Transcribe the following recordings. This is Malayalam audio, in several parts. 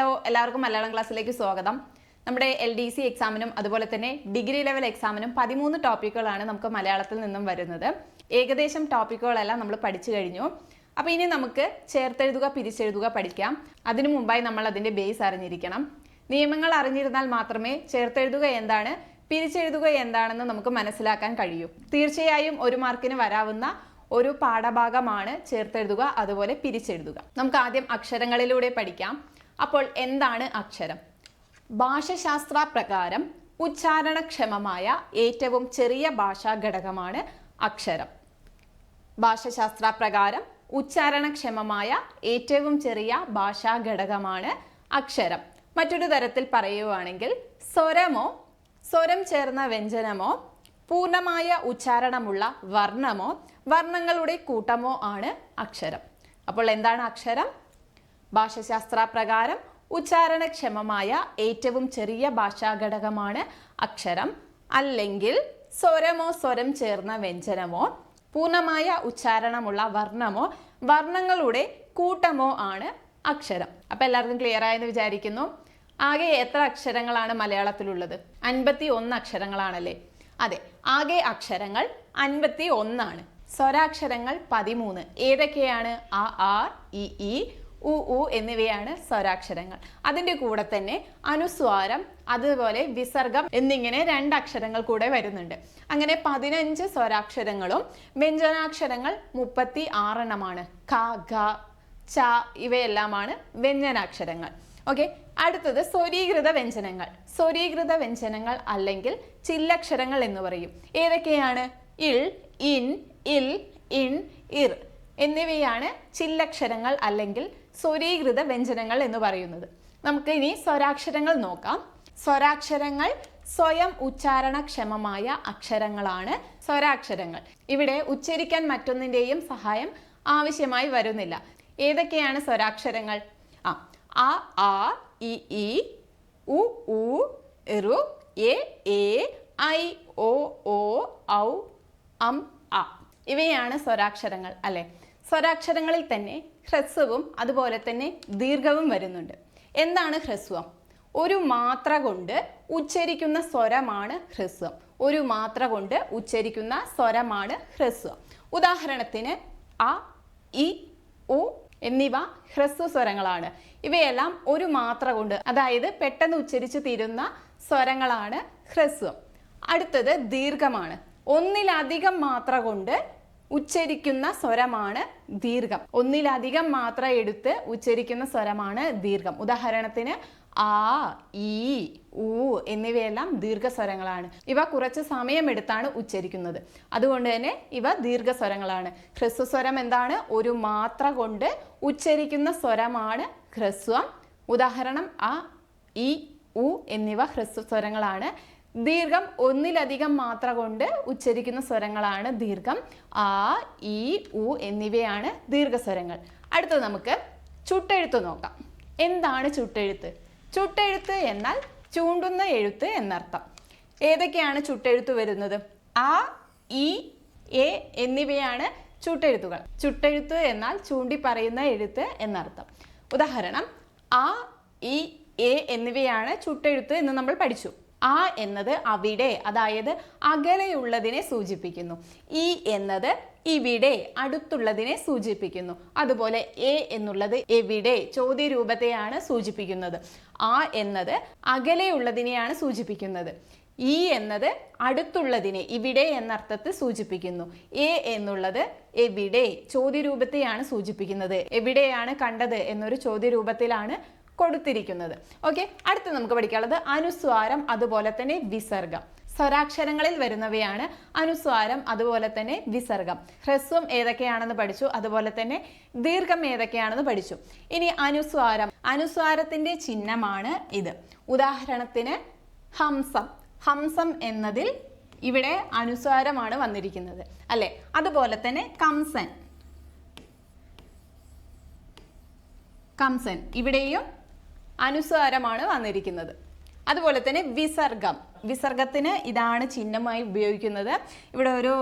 ഹലോ എല്ലാവർക്കും മലയാളം ക്ലാസ്സിലേക്ക് സ്വാഗതം. നമ്മുടെ എൽ ഡി സി എക്സാമിനും അതുപോലെ തന്നെ ഡിഗ്രി ലെവൽ എക്സാമിനും പതിമൂന്ന് ടോപ്പിക്കുകളാണ് നമുക്ക് മലയാളത്തിൽ നിന്നും വരുന്നത്. ഏകദേശം ടോപ്പിക്കുകളെല്ലാം നമ്മൾ പഠിച്ചു കഴിഞ്ഞു. അപ്പോൾ ഇനി നമുക്ക് ചേർത്തെഴുതുക പിരിച്ചെഴുതുക പഠിക്കാം. അതിനു മുമ്പായി നമ്മൾ അതിന്റെ ബേസ് അറിഞ്ഞിരിക്കണം. നിയമങ്ങൾ അറിഞ്ഞിരുന്നാൽ മാത്രമേ ചേർത്തെഴുതുക എന്താണ് പിരിച്ചെഴുതുക എന്താണെന്ന് നമുക്ക് മനസ്സിലാക്കാൻ കഴിയൂ. തീർച്ചയായും ഒരു മാർക്കിന് വരാവുന്ന ഒരു പാഠഭാഗമാണ് ചേർത്തെഴുതുക അതുപോലെ പിരിച്ചെഴുതുക. നമുക്ക് ആദ്യം അക്ഷരങ്ങളിലൂടെ പഠിക്കാം. അപ്പോൾ എന്താണ് അക്ഷരം? ഭാഷാശാസ്ത്ര പ്രകാരം ഉച്ചാരണക്ഷമമായ ഏറ്റവും ചെറിയ ഭാഷാ ഘടകമാണ് അക്ഷരം. ഭാഷാശാസ്ത്ര പ്രകാരം ഉച്ചാരണക്ഷമമായ ഏറ്റവും ചെറിയ ഭാഷാ ഘടകമാണ് അക്ഷരം. മറ്റൊരു തരത്തിൽ പറയുവാണെങ്കിൽ സ്വരമോ സ്വരം ചേർന്ന വ്യഞ്ജനമോ പൂർണമായ ഉച്ചാരണമുള്ള വർണമോ വർണങ്ങളുടെ കൂട്ടമോ ആണ് അക്ഷരം. അപ്പോൾ എന്താണ് അക്ഷരം? ഭാഷാശാസ്ത്ര പ്രകാരം ഉച്ചാരണക്ഷമമായ ഏറ്റവും ചെറിയ ഭാഷാ ഘടകമാണ് അക്ഷരം. അല്ലെങ്കിൽ സ്വരമോ സ്വരം ചേർന്ന വ്യഞ്ജനമോ പൂർണമായ ഉച്ചാരണമുള്ള വർണമോ വർണങ്ങളുടെ കൂട്ടമോ ആണ് അക്ഷരം. അപ്പം എല്ലാവർക്കും ക്ലിയർ ആയെന്ന് വിചാരിക്കുന്നു? ആകെ എത്ര അക്ഷരങ്ങളാണ് മലയാളത്തിലുള്ളത്? അൻപത്തി ഒന്ന് അക്ഷരങ്ങളാണല്ലേ? അതെ ആകെ അക്ഷരങ്ങൾ അൻപത്തി ഒന്നാണ് സ്വരാക്ഷരങ്ങൾ പതിമൂന്ന്. ഏതൊക്കെയാണ്? ആ ആർ ഇ ഈ ഉ ഉ എന്നിവയാണ് സ്വരാക്ഷരങ്ങൾ. അതിന്റെ കൂടെ തന്നെ അനുസ്വാരം അതുപോലെ വിസർഗം എന്നിങ്ങനെ രണ്ട് അക്ഷരങ്ങൾ കൂടെ വരുന്നുണ്ട്. അങ്ങനെ പതിനഞ്ച് സ്വരാക്ഷരങ്ങളും വ്യഞ്ജനാക്ഷരങ്ങൾ മുപ്പത്തി ആറെണ്ണമാണ്. ക ഘ ച ഇവയെല്ലാമാണ് വ്യഞ്ജനാക്ഷരങ്ങൾ. ഓക്കെ അടുത്തത് സ്വരീകൃത വ്യഞ്ജനങ്ങൾ. സ്വരീകൃത വ്യഞ്ജനങ്ങൾ അല്ലെങ്കിൽ ചില്ലക്ഷരങ്ങൾ എന്ന് പറയും. ഏതൊക്കെയാണ്? ഇൾ ഇൻ ഇൽ ഇൻ ഇർ. എന്നിവയാണ് ചില്ലക്ഷരങ്ങൾ അല്ലെങ്കിൽ സ്വരീകൃത വ്യഞ്ജനങ്ങൾ എന്ന് പറയുന്നത്. നമുക്ക് ഇനി സ്വരാക്ഷരങ്ങൾ നോക്കാം. സ്വരാക്ഷരങ്ങൾ സ്വയം ഉച്ചാരണക്ഷമമായ അക്ഷരങ്ങളാണ് സ്വരാക്ഷരങ്ങൾ. ഇവിടെ ഉച്ചരിക്കാൻ മറ്റൊന്നിന്റെയും സഹായം ആവശ്യമായി വരുന്നില്ല. ഏതൊക്കെയാണ് സ്വരാക്ഷരങ്ങൾ? ആ അ ആ ഇ ഇ ഉ ഉ ഋ എ എ ഐ ഒ ഓ ഔ അം അ. ഇവയാണ് സ്വരാക്ഷരങ്ങൾ അല്ലെ? സ്വരാക്ഷരങ്ങളിൽ തന്നെ ഹ്രസ്വവും അതുപോലെ തന്നെ ദീർഘവും വരുന്നുണ്ട്. എന്താണ് ഹ്രസ്വം? ഒരു മാത്ര കൊണ്ട് ഉച്ചരിക്കുന്ന സ്വരമാണ് ഹ്രസ്വം. ഒരു മാത്ര കൊണ്ട് ഉച്ചരിക്കുന്ന സ്വരമാണ് ഹ്രസ്വം. ഉദാഹരണത്തിന് അ ഇ ഉ എന്നിവ ഹ്രസ്വ സ്വരങ്ങളാണ്. ഇവയെല്ലാം ഒരു മാത്ര കൊണ്ട് അതായത് പെട്ടെന്ന് ഉച്ചരിച്ചു തീരുന്ന സ്വരങ്ങളാണ് ഹ്രസ്വം. അടുത്തത് ദീർഘമാണ്. ഒന്നിലധികം മാത്ര കൊണ്ട് ഉച്ചരിക്കുന്ന സ്വരമാണ് ദീർഘം. ഒന്നിലധികം മാത്ര എടുത്ത് ഉച്ചരിക്കുന്ന സ്വരമാണ് ദീർഘം. ഉദാഹരണത്തിന് ആ ഈ ഊ എന്നിവയെല്ലാം ദീർഘസ്വരങ്ങളാണ് ഇവ കുറച്ച് സമയമെടുത്താണ് ഉച്ചരിക്കുന്നത്. അതുകൊണ്ട് തന്നെ ഇവ ദീർഘസ്വരങ്ങളാണ് ഹ്രസ്വസ്വരം എന്താണ്? ഒരു മാത്ര കൊണ്ട് ഉച്ചരിക്കുന്ന സ്വരമാണ് ഹ്രസ്വം. ഉദാഹരണം ആ ഈ ഉ എന്നിവ ഹ്രസ്വസ്വരങ്ങളാണ്. ദീർഘം ഒന്നിലധികം മാത്ര കൊണ്ട് ഉച്ചരിക്കുന്ന സ്വരങ്ങളാണ് ദീർഘം ആ ഇ ഉ എന്നിവയാണ് ദീർഘസ്വരങ്ങൾ. അടുത്തത് നമുക്ക് ചുട്ടെഴുത്ത് നോക്കാം. എന്താണ് ചുട്ടെഴുത്ത്? ചുട്ടെഴുത്ത് എന്നാൽ ചൂണ്ടുന്ന എഴുത്ത് എന്നർത്ഥം. ഏതൊക്കെയാണ് ചുട്ടെഴുത്ത് വരുന്നത്? ആ ഇ എ എന്നിവയാണ് ചുട്ടെഴുത്തുകൾ. ചുട്ടെഴുത്ത് എന്നാൽ ചൂണ്ടി പറയുന്ന എഴുത്ത് എന്നർത്ഥം. ഉദാഹരണം ആ ഇ എ എന്നിവയാണ് ചുട്ടെഴുത്ത് എന്ന് നമ്മൾ പഠിച്ചു. ആ എന്നത് അവിടെ അതായത് അകലെയുള്ളതിനെ സൂചിപ്പിക്കുന്നു. ഈ എന്നത് ഇവിടെ അടുത്തുള്ളതിനെ സൂചിപ്പിക്കുന്നു. അതുപോലെ എ എന്നുള്ളത് എവിടെ ചോദ്യ രൂപത്തെയാണ് സൂചിപ്പിക്കുന്നത്. ആ എന്നത് അകലെയുള്ളതിനെയാണ് സൂചിപ്പിക്കുന്നത്. ഈ എന്നത് അടുത്തുള്ളതിനെ ഇവിടെ എന്നർത്ഥത്തിൽ സൂചിപ്പിക്കുന്നു. എ എന്നുള്ളത് എവിടെ ചോദ്യരൂപത്തെയാണ് സൂചിപ്പിക്കുന്നത്. എവിടെയാണ് കണ്ടത് എന്നൊരു ചോദ്യരൂപത്തിലാണ് കൊടുത്തിരിക്കുന്നത്. ഓക്കെ അടുത്ത് നമുക്ക് പഠിക്കാനുള്ളത് അനുസ്വാരം അതുപോലെ തന്നെ വിസർഗം. സ്വരാക്ഷരങ്ങളിൽ വരുന്നവയാണ് അനുസ്വാരം അതുപോലെ തന്നെ വിസർഗം. ഹ്രസ്വം ഏതൊക്കെയാണെന്ന് പഠിച്ചു അതുപോലെ തന്നെ ദീർഘം ഏതൊക്കെയാണെന്ന് പഠിച്ചു. ഇനി അനുസ്വാരം. അനുസ്വാരത്തിന്റെ ചിഹ്നമാണ് ഇത്. ഉദാഹരണത്തിന് ഹംസം. ഹംസം എന്നതിൽ ഇവിടെ അനുസ്വാരമാണ് വന്നിരിക്കുന്നത്. അല്ലെ? അതുപോലെ തന്നെ കംസൻ. കംസൻ. ഇവിടെയും അനുസ്വാരമാണ് വന്നിരിക്കുന്നത്. അതുപോലെ തന്നെ വിസർഗം. വിസർഗത്തിന് ഇതാണ് ചിഹ്നമായി ഉപയോഗിക്കുന്നത്. ഇവിടെ ഒരു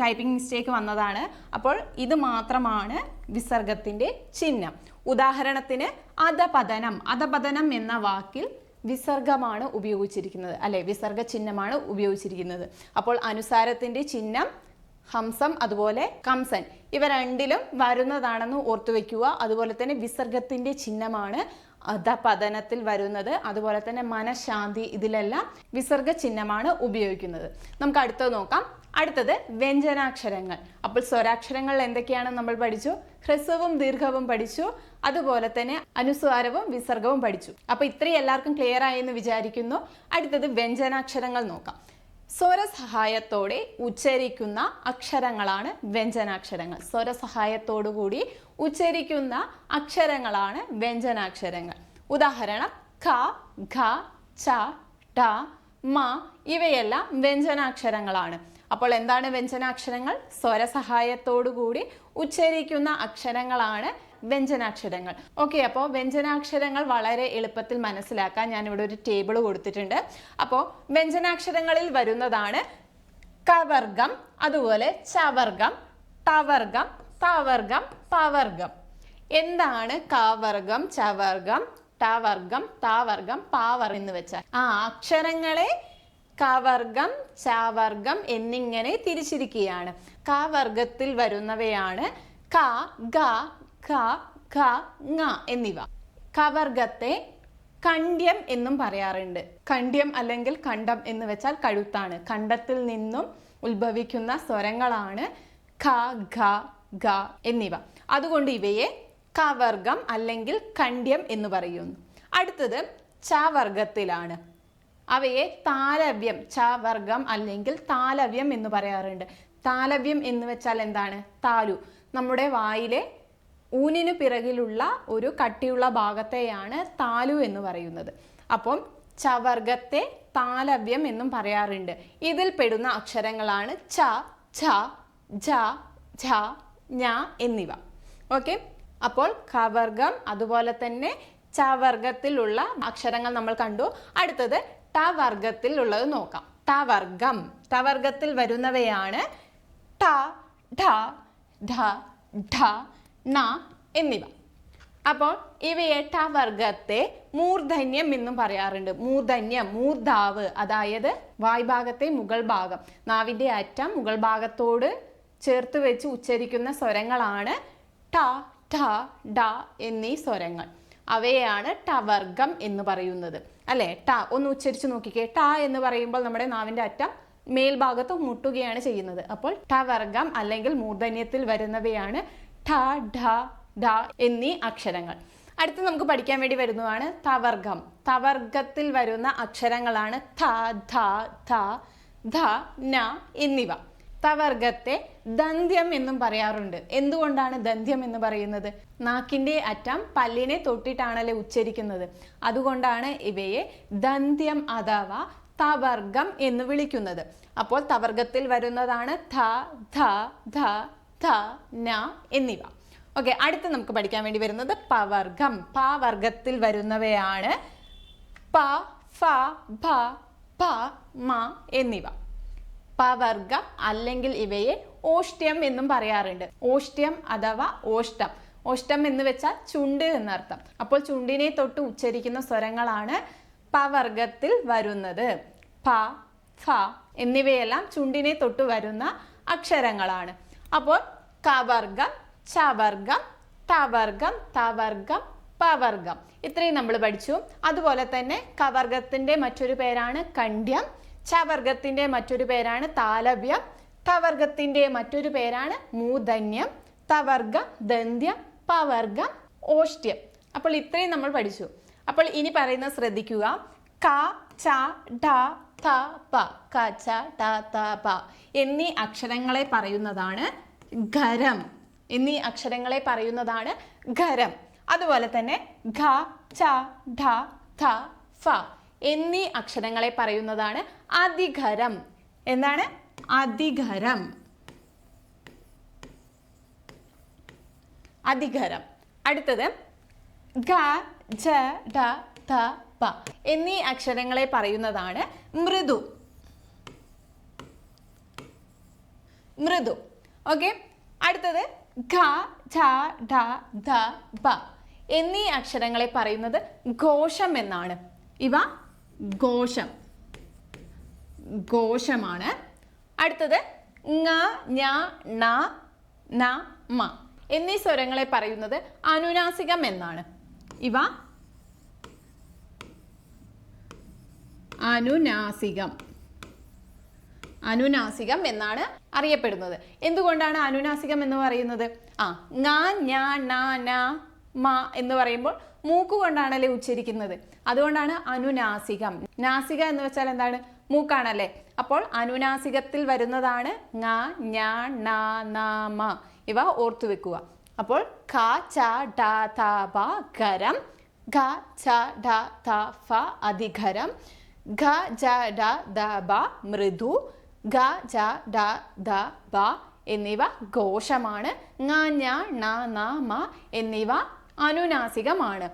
ടൈപ്പിംഗ് മിസ്റ്റേക്ക് വന്നതാണ്. അപ്പോൾ ഇത് മാത്രമാണ് വിസർഗത്തിന്റെ ചിഹ്നം. ഉദാഹരണത്തിന് അധപതനം. അധപതനം എന്ന വാക്കിൽ വിസർഗമാണ് ഉപയോഗിച്ചിരിക്കുന്നത്. അല്ലെ വിസർഗ ചിഹ്നമാണ് ഉപയോഗിച്ചിരിക്കുന്നത്. അപ്പോൾ അനുസാരത്തിന്റെ ചിഹ്നം ഹംസം അതുപോലെ കംസൻ. ഇവ രണ്ടിലും വരുന്നതാണെന്ന് ഓർത്തു വെക്കുക അതുപോലെ തന്നെ വിസർഗത്തിന്റെ ചിഹ്നമാണ് അധപതനത്തിൽ വരുന്നത് അതുപോലെ തന്നെ മനഃശാന്തി ഇതിലെല്ലാം വിസർഗ ചിഹ്നമാണ് ഉപയോഗിക്കുന്നത്. നമുക്ക് അടുത്തത് നോക്കാം. അടുത്തത് വ്യഞ്ജനാക്ഷരങ്ങൾ. അപ്പോൾ സ്വരാക്ഷരങ്ങൾ എന്തൊക്കെയാണ് നമ്മൾ പഠിച്ചു? ഹ്രസ്വവും ദീർഘവും പഠിച്ചു. അതുപോലെ തന്നെ അനുസ്വാരവും വിസർഗവും പഠിച്ചു. അപ്പോൾ ഇത്രയും എല്ലാവർക്കും ക്ലിയർ ആയെന്ന് വിചാരിക്കുന്നു. അടുത്തത് വ്യഞ്ജനാക്ഷരങ്ങൾ നോക്കാം. സ്വരസഹായത്തോടെ ഉച്ചരിക്കുന്ന അക്ഷരങ്ങളാണ് വ്യഞ്ജനാക്ഷരങ്ങൾ. സ്വരസഹായത്തോടു കൂടി ഉച്ചരിക്കുന്ന അക്ഷരങ്ങളാണ് വ്യഞ്ജനാക്ഷരങ്ങൾ. ഉദാഹരണം ഖ ഘ ച ട മ ഇവയെല്ലാം വ്യഞ്ജനാക്ഷരങ്ങളാണ്. അപ്പോൾ എന്താണ് വ്യഞ്ജനാക്ഷരങ്ങൾ? സ്വരസഹായത്തോടു കൂടി ഉച്ചരിക്കുന്ന അക്ഷരങ്ങളാണ് വ്യഞ്ജനാക്ഷരങ്ങൾ. ഓക്കെ അപ്പോൾ വ്യഞ്ജനാക്ഷരങ്ങൾ വളരെ എളുപ്പത്തിൽ മനസ്സിലാക്കാൻ ഞാനിവിടെ ഒരു ടേബിൾ കൊടുത്തിട്ടുണ്ട്. അപ്പോൾ വ്യഞ്ജനാക്ഷരങ്ങളിൽ വരുന്നതാണ് കവർഗം അതുപോലെ ചവർഗം തവർഗം തവർഗം പവർഗം. എന്താണ് കവർഗം ചവർഗം ടവർഗം താവർഗം പാവർ എന്ന് വെച്ചാൽ? ആ അക്ഷരങ്ങളെ കവർഗം ചവർഗം എന്നിങ്ങനെ തിരിച്ചിരിക്കുകയാണ്. കവർഗത്തിൽ വരുന്നവയാണ് ക ഗ ഖ ഖ ങ എന്നിവ. കവർഗത്തെ കണ്ട്യം എന്നും പറയാറുണ്ട്. കണ്ട്യം അല്ലെങ്കിൽ കണ്ടം എന്ന് വെച്ചാൽ കഴുത്താണ്. കണ്ടത്തിൽ നിന്നും ഉത്ഭവിക്കുന്ന സ്വരങ്ങളാണ് ഖ ഖ ഖ എന്നിവ. അതുകൊണ്ട് ഇവയെ കവർഗം അല്ലെങ്കിൽ കണ്ട്യം എന്ന് പറയുന്നു. അടുത്തത് ചവർഗത്തിലാണ്. അവയെ താലവ്യം ചവർഗം അല്ലെങ്കിൽ താലവ്യം എന്ന് പറയാറുണ്ട്. താലവ്യം എന്ന് വെച്ചാൽ എന്താണ്? താലു. നമ്മുടെ വായിലെ ഊനിനു പിറകിലുള്ള ഒരു കട്ടിയുള്ള ഭാഗത്തെയാണ് താലു എന്ന് പറയുന്നത്. അപ്പം ചവർഗത്തെ താലവ്യം എന്നും പറയാറുണ്ട്. ഇതിൽ പെടുന്ന അക്ഷരങ്ങളാണ് ച ഛ ജ ഝ ഞ എന്നിവ. ഓക്കെ? അപ്പോൾ കവർഗം അതുപോലെ തന്നെ ചവർഗത്തിലുള്ള അക്ഷരങ്ങൾ നമ്മൾ കണ്ടു. അടുത്തത് ട വർഗത്തിൽ ഉള്ളത് നോക്കാം. ടവർഗം. ടവർഗത്തിൽ വരുന്നവയാണ് ട ഢ ഢ ഢ ണ എന്നിവ. അപ്പോൾ ഇവ എട്ടാം വർഗത്തെ മൂർധന്യം എന്നും പറയാറുണ്ട്. മൂർധന്യം മൂർധാവ് അതായത് വായ്ഭാഗത്തെ മുകൾ ഭാഗം. നാവിന്റെ അറ്റം മുകൾ ഭാഗത്തോട് ചേർത്ത് വെച്ച് ഉച്ചരിക്കുന്ന സ്വരങ്ങളാണ് ട ഠ ഡ എന്നീ സ്വരങ്ങൾ. അവയെയാണ് ടവർഗം എന്ന് പറയുന്നത്. അല്ലേ? ട. ഒന്ന് ഉച്ചരിച്ച് നോക്കിക്കേ. ട എന്ന് പറയുമ്പോൾ നമ്മുടെ നാവിന്റെ അറ്റം മേൽഭാഗത്ത് മുട്ടുകയാണ് ചെയ്യുന്നത്. അപ്പോൾ ടവർഗം അല്ലെങ്കിൽ മൂർധന്യത്തിൽ വരുന്നവയാണ് ഠ ഢ ഡ എന്നീ അക്ഷരങ്ങൾ. അടുത്ത് നമുക്ക് പഠിക്കാൻ വേണ്ടി വരുന്നതാണ് തവർഗം. തവർഗത്തിൽ വരുന്ന അക്ഷരങ്ങളാണ് ഥ ധ ധ ധ ന എന്നിവ. തവർഗത്തെ ദന്ത്യം എന്നും പറയാറുണ്ട്. എന്തുകൊണ്ടാണ് ദന്ത്യം എന്ന് പറയുന്നത്? നാക്കിന്റെ അറ്റം പല്ലിനെ തൊട്ടിട്ടാണല്ലേ ഉച്ചരിക്കുന്നത്. അതുകൊണ്ടാണ് ഇവയെ ദന്ത്യം അഥവാ തവർഗം എന്ന് വിളിക്കുന്നത്. അപ്പോൾ തവർഗത്തിൽ വരുന്നതാണ് ധ ധ ധ ധ ന എന്നിവ. ഓക്കെ അടുത്ത് നമുക്ക് പഠിക്കാൻ വേണ്ടി വരുന്നത് പവർഗം. പ വർഗത്തിൽ വരുന്നവയാണ് പ ഫ ഭ പ മ എന്നിവ. പവർഗം അല്ലെങ്കിൽ ഇവയെ ഓഷ്ട്യം എന്നും പറയാറുണ്ട്. ഓഷ്ട്യം അഥവാ ഓഷ്ടം ഓഷ്ടം എന്ന് വെച്ചാൽ ചുണ്ട് എന്നർത്ഥം. അപ്പോൾ ചുണ്ടിനെ തൊട്ട് ഉച്ചരിക്കുന്ന സ്വരങ്ങളാണ് പവർഗത്തിൽ വരുന്നത്. പ ഫ എന്നിവയെല്ലാം ചുണ്ടിനെ തൊട്ട് വരുന്ന അക്ഷരങ്ങളാണ്. അപ്പോൾ കവർഗം ചവർഗം തവർഗം തവർഗം പവർഗം. ഇത്രയും നമ്മൾ പഠിച്ചു. അതുപോലെ തന്നെ കവർഗത്തിന്റെ മറ്റൊരു പേരാണ് കണ്ഡ്യം ചവർഗത്തിന്റെ മറ്റൊരു പേരാണ് താലവ്യം തവർഗത്തിന്റെ മറ്റൊരു പേരാണ് മൂധന്യം തവർഗം ദന്ത്യം പവർഗം ഓഷ്ട്യം. അപ്പോൾ ഇത്രയും നമ്മൾ പഠിച്ചു. അപ്പോൾ ഇനി പറയുന്നത് ശ്രദ്ധിക്കുക. ക ച ഡ ത പ ക ച ട ത പ എന്നീ അക്ഷരങ്ങളെ പറയുന്നതാണ് ഖരം. എന്നീ അക്ഷരങ്ങളെ പറയുന്നതാണ് ഖരം. അതുപോലെ തന്നെ ഘ ച ഢ ഥ ഫ എന്നീ അക്ഷരങ്ങളെ പറയുന്നതാണ് അധികരം എന്താണ്? അധികരം അധികരം അടുത്തത് ഘ ജ ഡ ധ പ എന്നീ അക്ഷരങ്ങളെ പറയുന്നതാണ് മൃദു. മൃദു. ഓക്കെ? അടുത്തത് ഘ ഛ ഢ ധ ബ എന്നീ അക്ഷരങ്ങളെ പറയുന്നത് ഘോഷം എന്നാണ്. ഇവ ഘോഷം. ഘോഷമാണ്. അടുത്തത് ങ ഞ ണ ന മ എന്നീ സ്വരങ്ങളെ പറയുന്നത് അനുനാസികം എന്നാണ്. ഇവ അനുനാസികം. അനുനാസികം എന്നാണ് അറിയപ്പെടുന്നത്. എന്തുകൊണ്ടാണ് അനുനാസികം എന്ന് പറയുന്നത്? ആ ങ ഞ ണ ന മ എന്ന് പറയുമ്പോൾ മൂക്ക് കൊണ്ടാണല്ലേ ഉച്ചരിക്കുന്നത്. അതുകൊണ്ടാണ് അനുനാസികം. നാസിക എന്ന് വെച്ചാൽ എന്താണ്? മൂക്കാണല്ലേ. അപ്പോൾ അനുനാസികത്തിൽ വരുന്നതാണ് ങ ഞ ണ ന മ. ഇവ ഓർത്തു വെക്കുക. അപ്പോൾ ഖ ച ഡ ത ബ ഖരം. ഖ ച ഡ ത ഫ അധികരം ഘ ജ ഡ ദ ബ മൃദു ഘ ജ ഡ ദ ബ എന്നിവ ഘോഷമാണ്. ങ ഞ ണ ന മ എന്നിവ അനുനാസികമാണ്.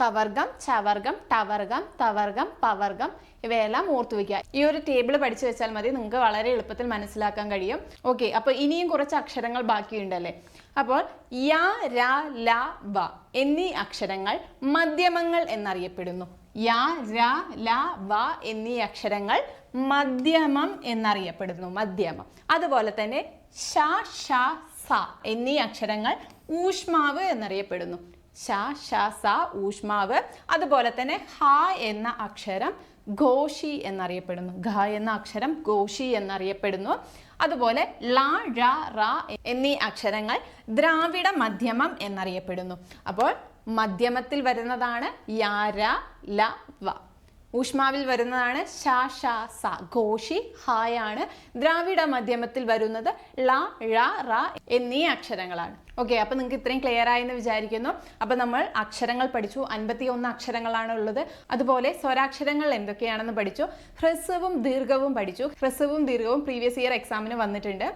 കവർഗം ചവർഗം ടവർഗം തവർഗം പവർഗം ഇവയെല്ലാം ഓർത്തു വയ്ക്കുക. ഈ ഒരു ടേബിൾ പഠിച്ചു വെച്ചാൽ മതി നിങ്ങൾക്ക് വളരെ എളുപ്പത്തിൽ മനസ്സിലാക്കാൻ കഴിയും. ഓക്കെ അപ്പോൾ ഇനിയും കുറച്ച് അക്ഷരങ്ങൾ ബാക്കിയുണ്ടല്ലേ? അപ്പോൾ യ ര ല വ എന്നീ അക്ഷരങ്ങൾ മധ്യമങ്ങൾ എന്നറിയപ്പെടുന്നു. യ ര ല വ എന്നീ അക്ഷരങ്ങൾ മധ്യമം എന്നറിയപ്പെടുന്നു മധ്യമം. അതുപോലെ തന്നെ ഷ ഷ സ എന്നീ അക്ഷരങ്ങൾ ഊഷ്മാവ് എന്നറിയപ്പെടുന്നു. ഷ ഷ സ ഊഷ്മാവ്. അതുപോലെ തന്നെ ഹ എന്ന അക്ഷരം ഘോഷി എന്നറിയപ്പെടുന്നു. ഘ എന്ന അക്ഷരം ഘോഷി എന്നറിയപ്പെടുന്നു. അതുപോലെ ല ഴ റ എന്നീ അക്ഷരങ്ങൾ ദ്രാവിഡ മധ്യമം എന്നറിയപ്പെടുന്നു. അപ്പോൾ മധ്യമത്തിൽ വരുന്നതാണ് യാര ല വ. ഊഷ്മാവിൽ വരുന്നതാണ് ഷാ സ. ഘോഷി ഹായാണ്. ദ്രാവിഡ മധ്യമത്തിൽ വരുന്നത് ള ഴ റ എന്നീ അക്ഷരങ്ങളാണ്. ഓക്കെ അപ്പൊ നിങ്ങൾക്ക് ഇത്രയും ക്ലിയർ ആയെന്ന് വിചാരിക്കുന്നു. അപ്പൊ നമ്മൾ അക്ഷരങ്ങൾ പഠിച്ചു. അൻപത്തി ഒന്ന് അക്ഷരങ്ങളാണ് ഉള്ളത്. അതുപോലെ സ്വരാക്ഷരങ്ങൾ എന്തൊക്കെയാണെന്ന് പഠിച്ചു. ഹ്രസ്വവും ദീർഘവും പഠിച്ചു. ഹ്രസ്വവും ദീർഘവും പ്രീവിയസ് ഇയർ എക്സാമിന് വന്നിട്ടുണ്ട്.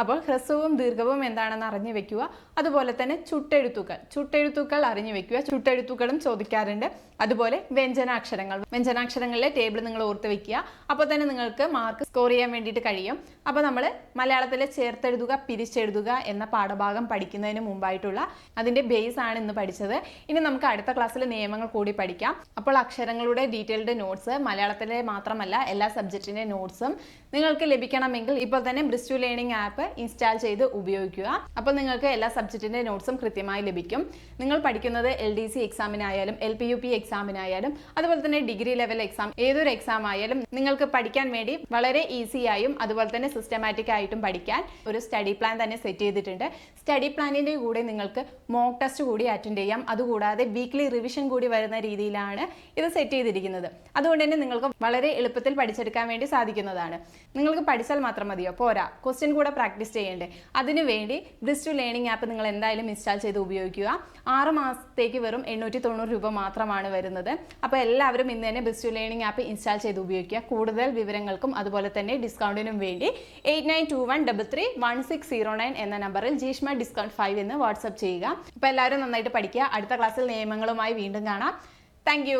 അപ്പോൾ ഹ്രസ്വവും ദീർഘവും എന്താണെന്ന് അറിഞ്ഞു വെക്കുക. അതുപോലെ തന്നെ ചുട്ടെഴുത്തുക്കൾ ചുട്ടെഴുത്തുക്കൾ അറിഞ്ഞു വെക്കുക. ചുട്ടെഴുത്തുക്കളും ചോദിക്കാറുണ്ട്. അതുപോലെ വ്യഞ്ജനാക്ഷരങ്ങൾ. വ്യഞ്ജനാക്ഷരങ്ങളിലെ ടേബിൾ നിങ്ങൾ ഓർത്ത് വെക്കുക. അപ്പോൾ തന്നെ നിങ്ങൾക്ക് മാർക്ക് സ്കോർ ചെയ്യാൻ വേണ്ടിയിട്ട് കഴിയും. അപ്പോൾ നമ്മൾ മലയാളത്തിലെ ചേർത്തെഴുതുക പിരിച്ചെഴുതുക എന്ന പാഠഭാഗം പഠിക്കുന്നതിന് മുമ്പായിട്ടുള്ള അതിന്റെ ബേസ് ആണ് ഇന്ന് പഠിച്ചത്. ഇനി നമുക്ക് അടുത്ത ക്ലാസ്സിൽ നിയമങ്ങൾ കൂടി പഠിക്കാം. അപ്പോൾ അക്ഷരങ്ങളുടെ ഡീറ്റെയിൽഡ് നോട്ട്സ് മലയാളത്തിലെ മാത്രമല്ല എല്ലാ സബ്ജക്റ്റിന്റെ നോട്ട്സും നിങ്ങൾക്ക് ലഭിക്കണമെങ്കിൽ ഇപ്പോൾ തന്നെ ബ്രിസ്റ്റു ലേണിംഗ് ആപ്പ് ഇൻസ്റ്റാൾ ചെയ്ത് ഉപയോഗിക്കുക. അപ്പോൾ നിങ്ങൾക്ക് എല്ലാ സബ്ജക്റ്റിന്റെ നോട്ട്സും കൃത്യമായി ലഭിക്കും. നിങ്ങൾ പഠിക്കുന്നത് എൽ ഡി സി എക്സാമിനായാലും എൽ പി യു പി എക്സാമിനായാലും അതുപോലെ തന്നെ ഡിഗ്രി ലെവൽ എക്സാം ഏതൊരു എക്സാം ആയാലും നിങ്ങൾക്ക് പഠിക്കാൻ വേണ്ടി വളരെ ഈസിയായും അതുപോലെ തന്നെ സിസ്റ്റമാറ്റിക് ആയിട്ടും പഠിക്കാൻ ഒരു സ്റ്റഡി പ്ലാൻ തന്നെ സെറ്റ് ചെയ്തിട്ടുണ്ട്. സ്റ്റഡി പ്ലാനിന്റെ കൂടെ നിങ്ങൾക്ക് മോക്ക് ടെസ്റ്റ് കൂടി അറ്റൻഡ് ചെയ്യാം. അതുകൂടാതെ വീക്ക്ലി റിവിഷൻ കൂടി വരുന്ന രീതിയിലാണ് ഇത് സെറ്റ് ചെയ്തിരിക്കുന്നത്. അതുകൊണ്ട് തന്നെ നിങ്ങൾക്ക് വളരെ എളുപ്പത്തിൽ പഠിച്ചെടുക്കാൻ വേണ്ടി സാധിക്കുന്നതാണ്. നിങ്ങൾക്ക് പഠിച്ചാൽ മാത്രം മതിയോ? പോരാ. ക്വസ്റ്റ്യൻ കൂടെ പ്രാക്ടീസ് ചെയ്യേണ്ടേ? അതിനുവേണ്ടി ബ്രിസ്റ്റു ലേണിംഗ് ആപ്പ് നിങ്ങൾ എന്തായാലും ഇൻസ്റ്റാൾ ചെയ്ത് ഉപയോഗിക്കുക. ആറ് മാസത്തേക്ക് വെറും എണ്ണൂറ്റി തൊണ്ണൂറ് രൂപ മാത്രമാണ് വരുന്നത്. അപ്പോൾ എല്ലാവരും ഇന്ന് തന്നെ ബ്രിസ്റ്റു ലേണിംഗ് ആപ്പ് ഇൻസ്റ്റാൾ ചെയ്ത് ഉപയോഗിക്കുക. കൂടുതൽ വിവരങ്ങൾക്കും അതുപോലെ തന്നെ ഡിസ്കൗണ്ടിനും വേണ്ടി eight nine two one double three one six zero nine എന്ന നമ്പറിൽ ജീഷ്മ ഡിസ്കൗണ്ട് ഫൈവ് എന്ന് വാട്സപ്പ് ചെയ്യുക. അപ്പോൾ എല്ലാവരും നന്നായിട്ട് പഠിക്കുക. അടുത്ത ക്ലാസ്സിൽ നിയമങ്ങളുമായി വീണ്ടും കാണാം. താങ്ക്